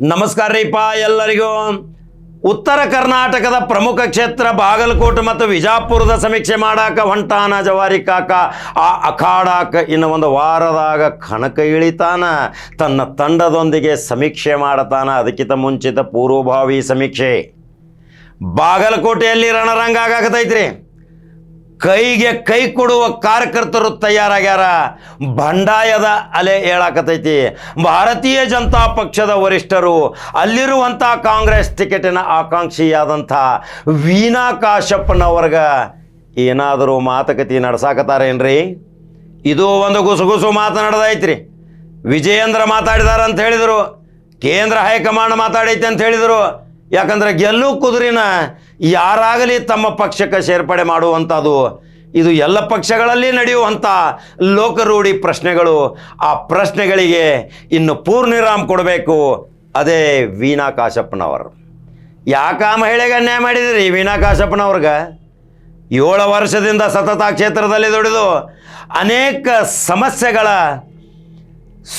ನಮಸ್ಕಾರ ರೀಪ ಎಲ್ಲರಿಗೂ. ಉತ್ತರ ಕರ್ನಾಟಕದ ಪ್ರಮುಖ ಕ್ಷೇತ್ರ ಬಾಗಲಕೋಟೆ ಮತ್ತು ವಿಜಾಪುರದ ಸಮೀಕ್ಷೆ ಮಾಡಾಕ ಹೊಂಟಾನ ಜವಾರಿ ಕಾಕ. ಆ ಅಖಾಡಾಕ ಇನ್ನು ಒಂದು ವಾರದಾಗ ಕಣಕ ಇಳಿತಾನ. ತನ್ನ ತಂಡದೊಂದಿಗೆ ಸಮೀಕ್ಷೆ ಮಾಡತಾನ. ಅದಕ್ಕಿಂತ ಮುಂಚಿತ ಪೂರ್ವಭಾವಿ ಸಮೀಕ್ಷೆ. ಬಾಗಲಕೋಟೆಯಲ್ಲಿ ರಣರಂಗ ಆಗಾಕತೈತ್ರಿ ಕೈಗೆ ಕೈ ಕೊಡುವ ಕಾರ್ಯಕರ್ತರು ತಯಾರಾಗ್ಯಾರ. ಬಂಡಾಯದ ಅಲೆ ಹೇಳಾಕತೈತಿ ಭಾರತೀಯ ಜನತಾ ಪಕ್ಷದ ವರಿಷ್ಠರು ಅಲ್ಲಿರುವಂಥ ಕಾಂಗ್ರೆಸ್ ಟಿಕೆಟಿನ ಆಕಾಂಕ್ಷಿಯಾದಂಥ ವೀಣಾ ಕಾಶಪ್ಪನವ್ರಗ ಏನಾದರೂ ಮಾತುಕತೆ ನಡ್ಸಾಕತ್ತಾರೇನ್ರಿ? ಇದು ಒಂದು ಗುಸುಗುಸು ಮಾತನಾಡದೈತ್ರಿ ವಿಜಯೇಂದ್ರ ಮಾತಾಡಿದಾರ ಅಂತ ಹೇಳಿದರು. ಕೇಂದ್ರ ಹೈಕಮಾಂಡ್ ಮಾತಾಡೈತೆ ಅಂತ ಹೇಳಿದರು. ಯಾಕಂದ್ರೆ ಗೆಲ್ಲು ಕುದುರಿನ ಯಾರಾಗಲಿ ತಮ್ಮ ಪಕ್ಷಕ್ಕೆ ಸೇರ್ಪಡೆ ಮಾಡುವಂಥದ್ದು, ಇದು ಎಲ್ಲ ಪಕ್ಷಗಳಲ್ಲಿ ನಡೆಯುವಂಥ ಲೋಕರೂಢಿ ಪ್ರಶ್ನೆಗಳು. ಆ ಪ್ರಶ್ನೆಗಳಿಗೆ ಇನ್ನು ಪೂರ್ಣಿರಾಮ್ ಕೊಡಬೇಕು. ಅದೇ ವೀಣಾ ಕಾಶಪ್ಪನವರು. ಯಾಕ ಆ ಮಹಿಳೆಗೆ ಅನ್ಯಾಯ ಮಾಡಿದ್ರಿ ವೀಣಾ ಕಾಶಪ್ಪನವ್ರಿಗೆ? ಏಳು ವರ್ಷದಿಂದ ಸತತ ಕ್ಷೇತ್ರದಲ್ಲಿ ದುಡಿದು ಅನೇಕ ಸಮಸ್ಯೆಗಳ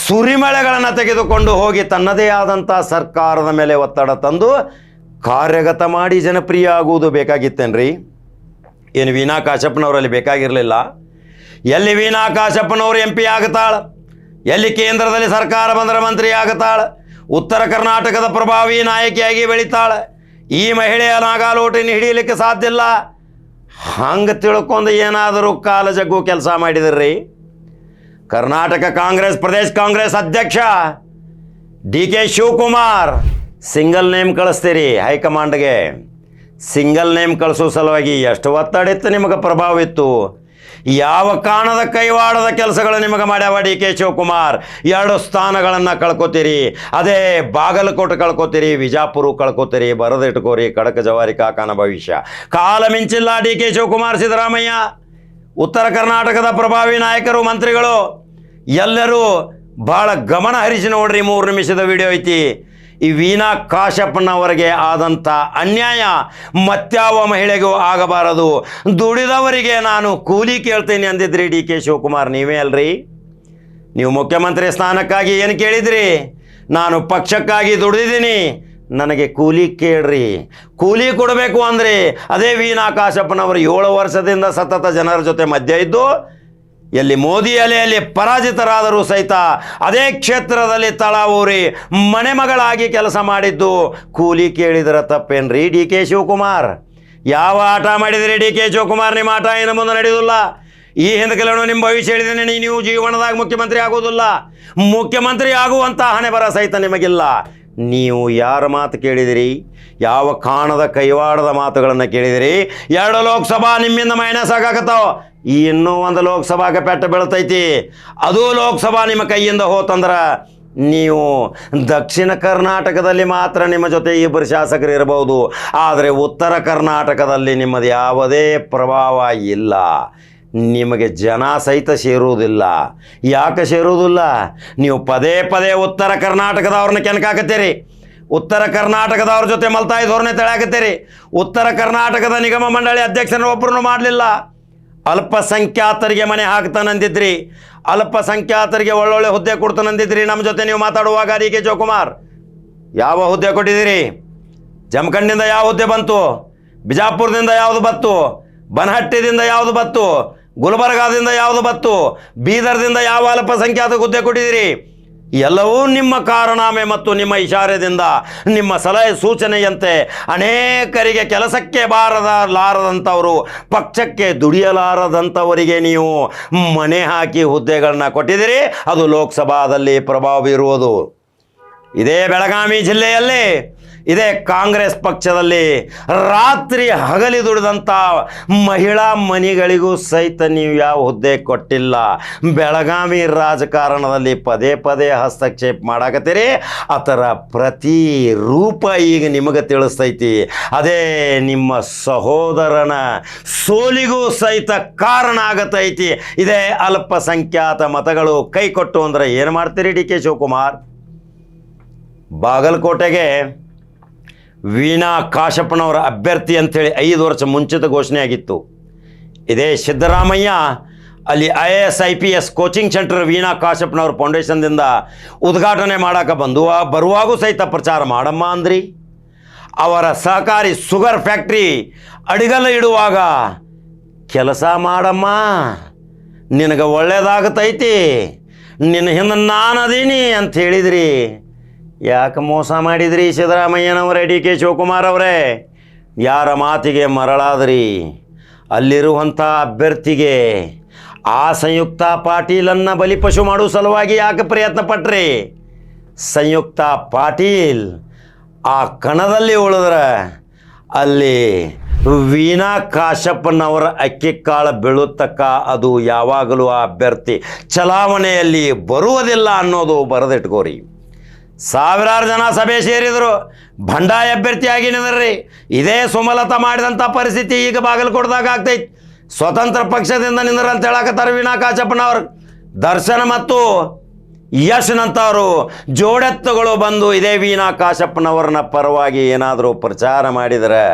ಸುರಿಮಳೆಗಳನ್ನು ತೆಗೆದುಕೊಂಡು ಹೋಗಿ ತನ್ನದೇ ಆದಂಥ ಸರ್ಕಾರದ ಮೇಲೆ ಒತ್ತಡ ತಂದು ಕಾರ್ಯಗತ ಮಾಡಿ ಜನಪ್ರಿಯ ಆಗುವುದು ಬೇಕಾಗಿತ್ತೇನ್ರಿ? ಏನು ವೀಣಾ ಕಾಶಪ್ಪನವರಲ್ಲಿ ಬೇಕಾಗಿರಲಿಲ್ಲ? ಎಲ್ಲಿ ವೀಣಾ ಕಾಶಪ್ಪನವರು ಎಂ ಪಿ ಆಗುತ್ತಾಳೆ ಎಲ್ಲಿ ಕೇಂದ್ರದಲ್ಲಿ ಸರ್ಕಾರ ಬಂದರೆ ಮಂತ್ರಿ ಆಗುತ್ತಾಳೆ ಉತ್ತರ ಕರ್ನಾಟಕದ ಪ್ರಭಾವಿ ನಾಯಕಿಯಾಗಿ ಬೆಳಿತಾಳೆ? ಈ ಮಹಿಳೆಯ ನಾಗಾಲೋಟಿನ ಹಿಡಿಯಲಿಕ್ಕೆ ಸಾಧ್ಯ ಇಲ್ಲ? ಹಂಗೆ ತಿಳ್ಕೊಂಡು ಏನಾದರೂ ಕಾಲ ಜಗ್ಗು ಕೆಲಸ ಮಾಡಿದ್ರಿ ಕರ್ನಾಟಕ ಕಾಂಗ್ರೆಸ್, ಪ್ರದೇಶ್ ಕಾಂಗ್ರೆಸ್ ಅಧ್ಯಕ್ಷ D K Shivakumar. Single name ಕಳಿಸ್ತೀರಿ ಹೈಕಮಾಂಡ್ಗೆ. ಸಿಂಗಲ್ ನೇಮ್ ಕಳಿಸೋ ಸಲುವಾಗಿ ಎಷ್ಟು ಒತ್ತಡ ಇತ್ತು ನಿಮಗೆ ಪ್ರಭಾವ ಇತ್ತು? ಯಾವ ಕಾಣದ ಕೈವಾಡದ ಕೆಲಸಗಳು ನಿಮಗೆ ಮಾಡ್ಯಾವ ಡಿ ಕೆ ಶಿವಕುಮಾರ್? ಎರಡು ಸ್ಥಾನಗಳನ್ನು ಕಳ್ಕೊತೀರಿ. ಅದೇ ಬಾಗಲಕೋಟೆ ಕಳ್ಕೊತೀರಿ, ವಿಜಾಪುರ ಕಳ್ಕೊತೀರಿ, ಬರದಿಟ್ಕೋರಿ, ಕಡಕ ಜವಾರಿ ಕಾಕನ ಭವಿಷ್ಯ. ಕಾಲ ಮಿಂಚಿಲ್ಲ ಡಿ ಕೆ ಶಿವಕುಮಾರ್ ಸಿದ್ದರಾಮಯ್ಯ. ಉತ್ತರ ಕರ್ನಾಟಕದ ಪ್ರಭಾವಿ ನಾಯಕರು, ಮಂತ್ರಿಗಳು. ಎಲ್ಲರೂ ಭಾಳ ಗಮನ ಹರಿಸಿ ನೋಡ್ರಿ ಮೂರು ನಿಮಿಷದ ವಿಡಿಯೋ ಐತಿ. ಈ ವೀಣಾ ಕಾಶಪ್ಪನವರಿಗೆ ಆದಂಥ ಅನ್ಯಾಯ ಮತ್ಯಾವ ಮಹಿಳೆಗೂ ಆಗಬಾರದು. ದುಡಿದವರಿಗೆ ನಾನು ಕೂಲಿ ಕೇಳ್ತೇನೆ ಅಂದಿದ್ರಿ ಡಿ ಕೆ ಶಿವಕುಮಾರ್. ನೀವೇ ಅಲ್ರಿ? ನೀವು ಮುಖ್ಯಮಂತ್ರಿ ಸ್ಥಾನಕ್ಕಾಗಿ ಏನು ಕೇಳಿದ್ರಿ? ನಾನು ಪಕ್ಷಕ್ಕಾಗಿ ದುಡಿದಿದ್ದೀನಿ. ನನಗೆ ಕೂಲಿ ಕೇಳ್ರಿ. ಕೂಲಿ ಕೊಡಬೇಕು ಅಂದರೆ ಅದೇ ವೀಣಾ ಕಾಶಪ್ಪನವರು ಏಳು ವರ್ಷದಿಂದ ಸತತ ಜನರ ಜೊತೆ ಮಧ್ಯ ಇದ್ದು ಎಲ್ಲಿ ಮೋದಿ ಅಲೆಯಲ್ಲಿ ಪರಾಜಿತರಾದರೂ ಸಹಿತ ಅದೇ ಕ್ಷೇತ್ರದಲ್ಲಿ ತಳ ಊರಿ ಮಗಳಾಗಿ ಕೆಲಸ ಮಾಡಿದ್ದು ಕೂಲಿ ಕೇಳಿದರ ತಪ್ಪೇನ್ರಿ ಡಿ ಕೆ ಶಿವಕುಮಾರ್? ಯಾವ ಆಟ ಮಾಡಿದಿರಿ ಡಿ ಕೆ ಶಿವಕುಮಾರ್? ನಿಮ್ಮ ಆಟ ಏನು ಮುಂದೆ ನಡೆಯುವುದಿಲ್ಲ. ಈ ಹಿಂದಕ್ಕೆಲ್ಲೂ ನಿಮ್ಮ ಭವಿಷ್ಯ ಹೇಳಿದೇನೆ ನೀವು ಜೀವನದಾಗ ಮುಖ್ಯಮಂತ್ರಿ ಆಗೋದಿಲ್ಲ ಮುಖ್ಯಮಂತ್ರಿ ಆಗುವಂಥ ಹಣೆ ಬರ ಸಹಿತ ನಿಮಗಿಲ್ಲ. ನೀವು ಯಾರ ಮಾತು ಕೇಳಿದಿರಿ? ಯಾವ ಕಾಣದ ಕೈವಾಡದ ಮಾತುಗಳನ್ನು ಕೇಳಿದಿರಿ? ಎರಡು ಲೋಕಸಭಾ ನಿಮ್ಮಿಂದ ಮೈನಸ್ ಆಗಾಕತ್ತಾವ ಈ ಇನ್ನೂ ಒಂದು ಲೋಕಸಭಾಗ ಪೆಟ್ಟ ಬೀಳ್ತೈತಿ. ಅದು ಲೋಕಸಭಾ ನಿಮ್ಮ ಕೈಯಿಂದ ಹೋತಂದ್ರ ನೀವು ದಕ್ಷಿಣ ಕರ್ನಾಟಕದಲ್ಲಿ ಮಾತ್ರ ನಿಮ್ಮ ಜೊತೆ ಇಬ್ಬರು ಶಾಸಕರು ಇರಬಹುದು ಆದರೆ ಉತ್ತರ ಕರ್ನಾಟಕದಲ್ಲಿ ನಿಮ್ಮದು ಯಾವುದೇ ಪ್ರಭಾವ ಇಲ್ಲ. ನಿಮಗೆ ಜನ ಸಹಿತ ಸೇರುವುದಿಲ್ಲ. ಯಾಕೆ ಸೇರುವುದಿಲ್ಲ? ನೀವು ಪದೇ ಪದೇ ಉತ್ತರ ಕರ್ನಾಟಕದವ್ರನ್ನ ಕೆಣಕಾಕತ್ತೀರಿ. ಉತ್ತರ ಕರ್ನಾಟಕದವ್ರ ಜೊತೆ ಮಲ್ತಾಯಿ ಧೋರಣೆ ಉತ್ತರ ಕರ್ನಾಟಕದ ನಿಗಮ ಮಂಡಳಿ ಅಧ್ಯಕ್ಷರನ್ನ ಒಬ್ಬರನ್ನು ಮಾಡಲಿಲ್ಲ. ಅಲ್ಪಸಂಖ್ಯಾತರಿಗೆ ಮನೆ ಹಾಕ್ತಾನಂದಿದ್ರಿ ಅಲ್ಪಸಂಖ್ಯಾತರಿಗೆ ಒಳ್ಳೊಳ್ಳೆ ಹುದ್ದೆ ಕೊಡ್ತಾನಂದಿದ್ರಿ ನಮ್ಮ ಜೊತೆ ನೀವು ಮಾತಾಡುವಾಗ ಡಿ ಕೆ ಶಿವಕುಮಾರ್. ಯಾವ ಹುದ್ದೆ ಕೊಟ್ಟಿದ್ದೀರಿ? ಜಮಖಂಡಿಂದ ಯಾವ ಹುದ್ದೆ ಬಂತು? ಬಿಜಾಪುರದಿಂದ ಯಾವುದು ಬತ್ತು ಬನಹಟ್ಟಿದಿಂದ ಯಾವುದು ಬತ್ತು ಗುಲ್ಬರ್ಗಾದಿಂದ ಯಾವುದು ಬತ್ತು ಬೀದರ್ದಿಂದ ಯಾವ ಅಲ್ಪಸಂಖ್ಯಾತ ಹುದ್ದೆ ಕೊಟ್ಟಿದ್ದೀರಿ? ಎಲ್ಲವೂ ನಿಮ್ಮ ಕಾರಣಾಮೆ ಮತ್ತು ನಿಮ್ಮ ಇಶಾರೆದಿಂದ, ನಿಮ್ಮ ಸಲಹೆ ಸೂಚನೆಯಂತೆ ಅನೇಕರಿಗೆ ಕೆಲಸಕ್ಕೆ ಬಾರದ ಲಾರದಂಥವರು, ಪಕ್ಷಕ್ಕೆ ದುಡಿಯಲಾರದಂಥವರಿಗೆ ನೀವು ಮನೆ ಹಾಕಿ ಹುದ್ದೆಗಳನ್ನ ಕೊಟ್ಟಿದ್ದೀರಿ, ಅದು ಲೋಕಸಭಾದಲ್ಲಿ ಪ್ರಭಾವ ಬೀರುವುದು. ಇದೇ ಬೆಳಗಾವಿ ಜಿಲ್ಲೆಯಲ್ಲಿ ಇದೇ ಕಾಂಗ್ರೆಸ್ ಪಕ್ಷದಲ್ಲಿ ರಾತ್ರಿ ಹಗಲಿ ದುಡಿದಂಥ ಮಹಿಳಾ ಮನಿಗಳಿಗೂ ಸಹಿತ ನೀವು ಯಾವ ಹುದ್ದೆ ಕೊಟ್ಟಿಲ್ಲ. ಬೆಳಗಾವಿ ರಾಜಕಾರಣದಲ್ಲಿ ಪದೇ ಪದೇ ಹಸ್ತಕ್ಷೇಪ ಮಾಡಾಕತ್ತೀರಿ. ಅದರ ಪ್ರತಿ ರೂಪ ಈಗ ನಿಮಗೆ ತಿಳಿಸ್ತೈತಿ. ಅದೇ ನಿಮ್ಮ ಸಹೋದರನ ಸೋಲಿಗೂ ಸಹಿತ ಕಾರಣ ಆಗತೈತಿ. ಇದೇ ಅಲ್ಪಸಂಖ್ಯಾತ ಮತಗಳು ಕೈ ಕೊಟ್ಟು ಅಂದ್ರೆ ಏನು ಮಾಡ್ತೀರಿ ಡಿ ಕೆ ಶಿವಕುಮಾರ್? ಬಾಗಲಕೋಟೆಗೆ ವೀಣಾ ಕಾಶಪ್ಪನವರ ಅಭ್ಯರ್ಥಿ ಅಂಥೇಳಿ ಐದು ವರ್ಷ ಮುಂಚಿತ ಘೋಷಣೆ ಆಗಿತ್ತು. ಇದೇ ಸಿದ್ದರಾಮಯ್ಯ, ಅಲ್ಲಿ I A S, I P S coaching centre Veena ಕಾಶಪ್ಪನವ್ರ ಫೌಂಡೇಶನ್ದಿಂದ ಉದ್ಘಾಟನೆ ಮಾಡಕ್ಕೆ ಬಂದು ಬರುವಾಗೂ ಸಹಿತ ಪ್ರಚಾರ ಮಾಡಮ್ಮ ಅಂದ್ರಿ. ಅವರ ಸಹಕಾರಿ ಸುಗರ್ ಫ್ಯಾಕ್ಟ್ರಿ ಅಡಿಗಲ್ಲ ಇಡುವಾಗ ಕೆಲಸ ಮಾಡಮ್ಮ. ನಿನಗೆ ಒಳ್ಳೇದಾಗತೈತಿ, ನಿನ್ನ ಹಿಂದೆ ನಾನು ಅದೀನಿ ಅಂತ ಹೇಳಿದ್ರಿ. ಯಾಕೆ ಮೋಸ ಮಾಡಿದ್ರಿ ಸಿದ್ದರಾಮಯ್ಯನವರೇ, ಡಿ ಕೆ ಶಿವಕುಮಾರ್ ಅವರೇ? ಯಾರ ಮಾತಿಗೆ ಮರಳಾದ್ರಿ? ಅಲ್ಲಿರುವಂಥ ಅಭ್ಯರ್ಥಿಗೆ ಆ ಸಂಯುಕ್ತ ಪಾಟೀಲನ್ನು ಬಲಿಪಶು ಮಾಡುವ ಸಲುವಾಗಿ ಯಾಕೆ ಪ್ರಯತ್ನ ಪಟ್ರಿ? ಸಂಯುಕ್ತ ಪಾಟೀಲ್ ಆ ಕಣದಲ್ಲಿ ಉಳಿದ್ರೆ ಅಲ್ಲಿ ವೀಣಾ ಕಾಶಪ್ಪನವರ ಅಕ್ಕಿ ಕಾಳು ಬೀಳುತ್ತಕ್ಕ ಅದು ಯಾವಾಗಲೂ ಆ ಅಭ್ಯರ್ಥಿ ಚಲಾವಣೆಯಲ್ಲಿ ಬರುವುದಿಲ್ಲ ಅನ್ನೋದು ಬರೆದಿಟ್ಕೋರಿ. ಸಾವಿರಾರು ಜನ ಸಭೆ ಸೇರಿದರು. ಬಂಡಾಯ ಅಭ್ಯರ್ಥಿಯಾಗಿ ನಿಂದ್ರಿ. ಇದೇ ಸುಮಲತ ಮಾಡಿದಂಥ ಪರಿಸ್ಥಿತಿ ಈಗ ಬಾಗಲಕೋಟದಾಗ ಆಗ್ತೈತಿ. ಸ್ವತಂತ್ರ ಪಕ್ಷದಿಂದ ನಿಂದ್ರ ಅಂತ ಹೇಳಕತ್ತಾರ ವೀಣಾ ಕಾಚಪ್ಪನವ್ರು. ದರ್ಶನ ಮತ್ತು ಯಶ್ನಂತವರು ಜೋಡೆತ್ತುಗಳು ಬಂದು ಇದೇ ವೀಣಾ ಕಾಶಪ್ಪನವ್ರನ್ನ ಪರವಾಗಿ ಏನಾದರೂ ಪ್ರಚಾರ ಮಾಡಿದರೆ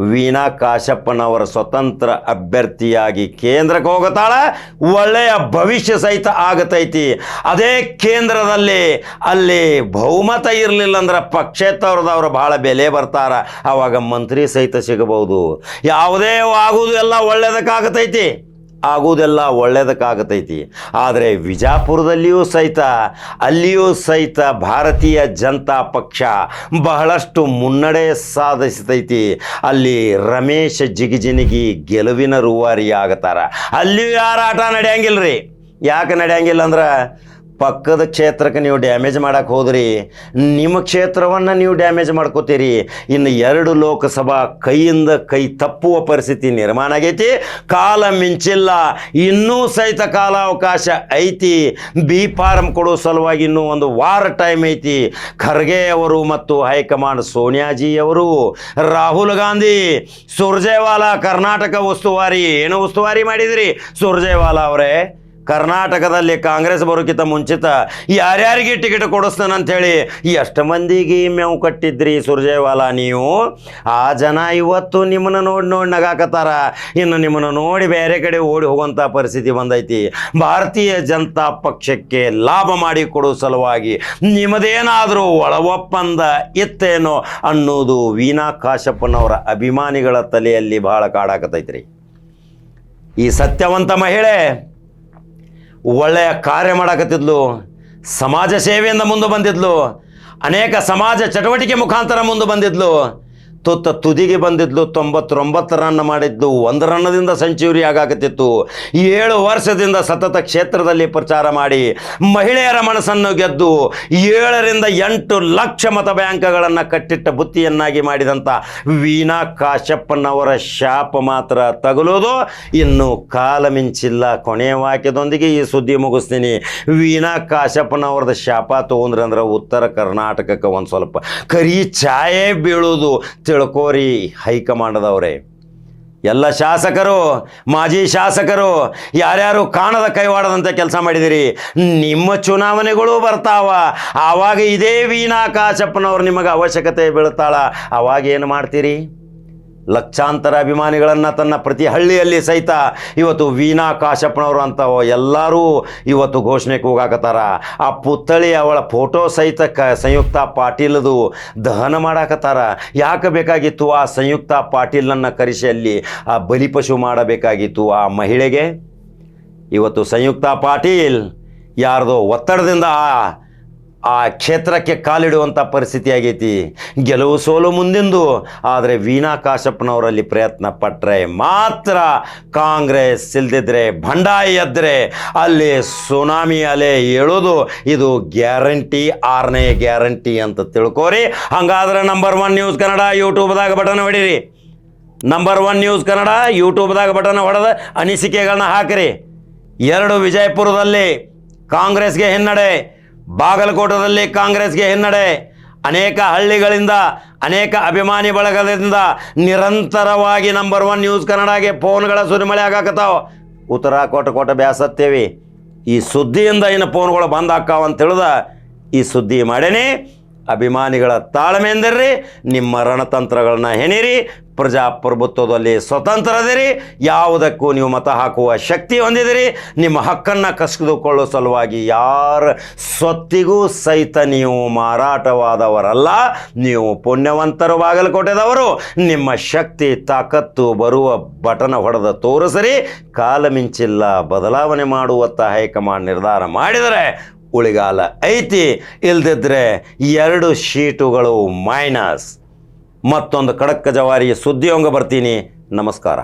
ವೀಣಾ ಕಾಶಪ್ಪನವರ ಸ್ವತಂತ್ರ ಅಭ್ಯರ್ಥಿಯಾಗಿ ಕೇಂದ್ರಕ್ಕೆ ಹೋಗುತ್ತಾಳ. ಒಳ್ಳೆಯ ಭವಿಷ್ಯ ಸಹಿತ ಆಗತೈತಿ. ಅದೇ ಕೇಂದ್ರದಲ್ಲಿ ಅಲ್ಲಿ ಬಹುಮತ ಇರಲಿಲ್ಲ ಅಂದ್ರೆ ಪಕ್ಷೇತರದವರು ಭಾಳ ಬೆಲೆ ಬರ್ತಾರ. ಆವಾಗ ಮಂತ್ರಿ ಸಹಿತ ಸಿಗಬಹುದು. ಯಾವುದೇ ಆಗುವುದು ಎಲ್ಲ ಒಳ್ಳೇದಕ್ಕಾಗತೈತಿ. ಆಗುವುದೆಲ್ಲ ಒಳ್ಳೆಯದಕ್ಕಾಗತೈತಿ. ಆದರೆ ವಿಜಾಪುರದಲ್ಲಿಯೂ ಸಹಿತ, ಅಲ್ಲಿಯೂ ಸಹಿತ ಭಾರತೀಯ ಜನತಾ ಪಕ್ಷ ಬಹಳಷ್ಟು ಮುನ್ನಡೆ ಸಾಧಿಸ್ತೈತಿ. ಅಲ್ಲಿ ರಮೇಶ್ ಜಿಗಿಜಿನಿಗಿ ಗೆಲುವಿನ ರೂವಾರಿ ಆಗತ್ತಾರ ಅಲ್ಲಿಯೂ ಯಾರ ಆಟ ರೀ ಯಾಕೆ ನಡೆಯಂಗಿಲ್ಲ ಅಂದ್ರೆ ಪಕ್ಕದ ಕ್ಷೇತ್ರಕ್ಕೆ ನೀವು ಡ್ಯಾಮೇಜ್ ಮಾಡಕ್ಕೆ ಹೋದ್ರಿ, ನಿಮ್ಮ ಕ್ಷೇತ್ರವನ್ನು ನೀವು ಡ್ಯಾಮೇಜ್ ಮಾಡ್ಕೋತೀರಿ. ಇನ್ನು ಎರಡು ಲೋಕಸಭಾ ಕೈಯಿಂದ ಕೈ ತಪ್ಪುವ ಪರಿಸ್ಥಿತಿ ನಿರ್ಮಾಣ ಆಗೈತಿ. ಕಾಲ ಮಿಂಚಿಲ್ಲ, ಇನ್ನೂ ಸಹಿತ ಕಾಲಾವಕಾಶ ಐತಿ. ಬಿ ಫಾರಂ ಕೊಡೋ ಸಲುವಾಗಿ ಇನ್ನೂ ಒಂದು ವಾರ ಟೈಮ್ ಐತಿ. ಖರ್ಗೆ ಅವರು ಮತ್ತು ಹೈಕಮಾಂಡ್ ಸೋನಿಯಾಜಿ ಅವರು, ರಾಹುಲ್ ಗಾಂಧಿ, ಸುರ್ಜೇವಾಲಾ ಕರ್ನಾಟಕ ಉಸ್ತುವಾರಿ, ಏನು ಉಸ್ತುವಾರಿ ಮಾಡಿದ್ರಿ? ಸುರ್ಜೇವಾಲಾ ಅವರೇ. ಕರ್ನಾಟಕದಲ್ಲಿ ಕಾಂಗ್ರೆಸ್ ಬರೋಕ್ಕಿಂತ ಮುಂಚಿತ ಯಾರ್ಯಾರಿಗೆ ಟಿಕೆಟ್ ಕೊಡಿಸ್ತಾನೆ ಅಂಥೇಳಿ ಎಷ್ಟು ಮಂದಿಗೆ ಮೇವು ಕಟ್ಟಿದ್ರಿ ಸುರ್ಜೇವಾಲಾ ನೀವು? ಆ ಜನ ಇವತ್ತು ನಿಮ್ಮನ್ನು ನೋಡಿ ನೋಡಿ ನಗಾಕತ್ತಾರ. ಇನ್ನು ನಿಮ್ಮನ್ನು ನೋಡಿ ಬೇರೆ ಕಡೆ ಓಡಿ ಹೋಗುವಂಥ ಪರಿಸ್ಥಿತಿ ಬಂದೈತಿ. ಭಾರತೀಯ ಜನತಾ ಪಕ್ಷಕ್ಕೆ ಲಾಭ ಮಾಡಿ ಕೊಡೋ ಸಲುವಾಗಿ ನಿಮ್ಮದೇನಾದರೂ ಒಳ ಒಪ್ಪಂದ ಇತ್ತೇನೋ ಅನ್ನೋದು ವೀಣಾ ಕಾಶಪ್ಪನವರ ಅಭಿಮಾನಿಗಳ ತಲೆಯಲ್ಲಿ ಬಹಳ ಕಾಡಾಕತೈತ್ರಿ ಈ ಸತ್ಯವಂತ ಮಹಿಳೆ ಒಳ್ಳೆಯ ಕಾರ್ಯ ಮಾಡಕತ್ತಿದ್ಲು. ಸಮಾಜ ಸೇವೆಯಿಂದ ಮುಂದೆ ಬಂದಿದ್ಲು. ಅನೇಕ ಸಮಾಜ ಚಟುವಟಿಕೆ ಮುಖಾಂತರ ಮುಂದೆ ಬಂದಿದ್ಲು. ತುತ್ತ ತುದಿಗೆ ಬಂದಿದ್ಲು, ತೊಂಬತ್ತೊಂಬತ್ತು ರನ್ ಮಾಡಿದ್ದು, ಒಂದು ರನ್ನದಿಂದ ಸೆಂಚುರಿ ಆಗಾಕತ್ತಿತ್ತು. ಏಳು ವರ್ಷದಿಂದ ಸತತ ಕ್ಷೇತ್ರದಲ್ಲಿ ಪ್ರಚಾರ ಮಾಡಿ, ಮಹಿಳೆಯರ ಮನಸ್ಸನ್ನು ಗೆದ್ದು, ಏಳರಿಂದ ಎಂಟು ಲಕ್ಷ ಮತ ಬ್ಯಾಂಕ್ಗಳನ್ನು ಕಟ್ಟಿಟ್ಟ ಬುತ್ತಿಯನ್ನಾಗಿ ಮಾಡಿದಂಥ ವೀಣಾ ಕಾಶಪ್ಪನವರ ಶಾಪ ಮಾತ್ರ ತಗುಲೋದು ಇನ್ನು ಕಾಲ ಮಿಂಚಿಲ್ಲ. ಕೊನೆಯ ವಾಕ್ಯದೊಂದಿಗೆ ಈ ಸುದ್ದಿ ಮುಗಿಸ್ತೀನಿ. ವೀಣಾ ಕಾಶಪ್ಪನವರದ ಶಾಪ ತೊಗೊಂಡ್ರೆ ಅಂದ್ರೆ ಉತ್ತರ ಕರ್ನಾಟಕಕ್ಕೆ ಒಂದು ಸ್ವಲ್ಪ ಕರಿ ಛಾಯೆ ಬೀಳೋದು ತಿಳ್ಕೋರಿ ಹೈಕಮಾಂಡದವರೇ. ಎಲ್ಲ ಶಾಸಕರು, ಮಾಜಿ ಶಾಸಕರು, ಯಾರ್ಯಾರು ಕಾಣದ ಕೈವಾಡದಂತ ಕೆಲಸ ಮಾಡಿದಿರಿ, ನಿಮ್ಮ ಚುನಾವಣೆಗಳು ಬರ್ತಾವ. ಆವಾಗ ಇದೇ ವೀಣಾ ಕಾಶಪ್ಪನವ್ರು ನಿಮಗೆ ಅವಶ್ಯಕತೆ ಬೀಳ್ತಾಳ. ಅವಾಗ ಏನು ಮಾಡ್ತೀರಿ? ಲಕ್ಷಾಂತರ ಅಭಿಮಾನಿಗಳನ್ನು ತನ್ನ ಪ್ರತಿ ಹಳ್ಳಿಯಲ್ಲಿ ಸಹಿತ ಇವತ್ತು ವೀಣಾ ಕಾಶಪ್ಪನವರು ಅಂತ ಎಲ್ಲರೂ ಇವತ್ತು ಘೋಷಣೆ ಕೂಗಾಕತ್ತಾರ ಆ ಪುತ್ಥಳಿ ಅವಳ ಫೋಟೋ ಸಹಿತ ಕ ಸಂಯುಕ್ತ ಪಾಟೀಲದು ದಹನ ಮಾಡಾಕತ್ತಾರ. ಯಾಕೆ ಬೇಕಾಗಿತ್ತು ಆ ಸಂಯುಕ್ತ ಪಾಟೀಲನ್ನು ಕರೆಸಿ ಅಲ್ಲಿ ಆ ಬಲಿಪಶು ಮಾಡಬೇಕಾಗಿತ್ತು ಆ ಮಹಿಳೆಗೆ? ಇವತ್ತು ಸಂಯುಕ್ತ ಪಾಟೀಲ್ ಯಾರ್ದೋ ಒತ್ತಡದಿಂದ ಆ ಕ್ಷೇತ್ರಕ್ಕೆ ಕಾಲಿಡುವಂಥ ಪರಿಸ್ಥಿತಿ ಆಗೈತಿ. ಗೆಲುವು ಸೋಲು ಮುಂದಿಂದು, ಆದರೆ ವೀಣಾ ಕಾಶಪ್ಪನವರಲ್ಲಿ ಪ್ರಯತ್ನ ಪಟ್ಟರೆ ಮಾತ್ರ ಕಾಂಗ್ರೆಸ್ ಇಲ್ದಿದ್ರೆ, ಬಂಡಾಯ ಎದ್ದರೆ ಅಲ್ಲಿ ಸುನಾಮಿ ಅಲೆ ಹೇಳೋದು ಇದು ಗ್ಯಾರಂಟಿ, ಆರನೇ ಗ್ಯಾರಂಟಿ ಅಂತ ತಿಳ್ಕೋರಿ. ಹಂಗಾದ್ರೆ ನಂಬರ್ ಒನ್ ನ್ಯೂಸ್ ಕನ್ನಡ ಯೂಟ್ಯೂಬ್ದಾಗ ಬಟನ್ ಹೊಡೀರಿ ನಂಬರ್ ಒನ್ ನ್ಯೂಸ್ ಕನ್ನಡ ಯೂಟ್ಯೂಬ್ದಾಗ ಬಟನ್ ಹೊಡೆದ ಅನಿಸಿಕೆಗಳನ್ನ ಹಾಕಿರಿ. ಎರಡು ವಿಜಯಪುರದಲ್ಲಿ ಕಾಂಗ್ರೆಸ್ಗೆ ಹಿನ್ನಡೆ. ಬಾಗಲಕೋಟದಲ್ಲಿ ಕಾಂಗ್ರೆಸ್ಗೆ ಹಿನ್ನಡೆ. ಅನೇಕ ಹಳ್ಳಿಗಳಿಂದ, ಅನೇಕ ಅಭಿಮಾನಿ ಬಳಗದಿಂದ ನಿರಂತರವಾಗಿ ನಂಬರ್ ಒನ್ ನ್ಯೂಸ್ ಕನ್ನಡಗೆ ಫೋನ್ಗಳ ಸುರಿಮಳೆ ಆಗಾಕತ್ತಾವ. ಉತ್ತರ ಕೋಟ ಕೋಟ ಬ್ಯಾಸತ್ತೇವಿ. ಈ ಸುದ್ದಿಯಿಂದ ಇನ್ನು ಫೋನ್ಗಳು ಬಂದ್ ಅಂತ ತಿಳಿದ, ಈ ಸುದ್ದಿ ಮಾಡೇನಿ. ಅಭಿಮಾನಿಗಳ ತಾಳ್ಮೆ ಎಂದಿರ್ರಿ ನಿಮ್ಮ ರಣತಂತ್ರಗಳನ್ನ ಹೆಣಿರಿ, ಪ್ರಜಾಪ್ರಭುತ್ವದಲ್ಲಿ ಸ್ವತಂತ್ರದಿರಿ ಯಾವುದಕ್ಕೂ ನೀವು ಮತ ಹಾಕುವ ಶಕ್ತಿ ಹೊಂದಿದಿರಿ, ನಿಮ್ಮ ಹಕ್ಕನ್ನು ಕಸಿದುಕೊಳ್ಳುವ ಸಲುವಾಗಿ ಯಾರ ಸ್ವತ್ತಿಗೂ ಸಹಿತ ನೀವು ಮಾರಾಟವಾದವರಲ್ಲ, ನೀವು ಪುಣ್ಯವಂತರು ಬಾಗಲಕೋಟೆದವರು, ನಿಮ್ಮ ಶಕ್ತಿ ತಾಕತ್ತು ಬರುವ ಬಟನ ಹೊಡೆದ ತೋರಿಸರಿ, ಕಾಲ ಮಿಂಚಿಲ್ಲ ಬದಲಾವಣೆ ಮಾಡುವತ್ತ ಹೈಕಮಾಂಡ್ ನಿರ್ಧಾರ ಮಾಡಿದರೆ ಉಳಿಗಾಲ ಐತಿ. ಇಲ್ದಿದ್ರೆ ಎರಡು ಶೀಟುಗಳು ಮೈನಸ್. ಮತ್ತೊಂದು ಖಡಕ್ ಜವಾರಿ ಸುದ್ದಿಯೊಂಗ ಬರ್ತೀನಿ. ನಮಸ್ಕಾರ.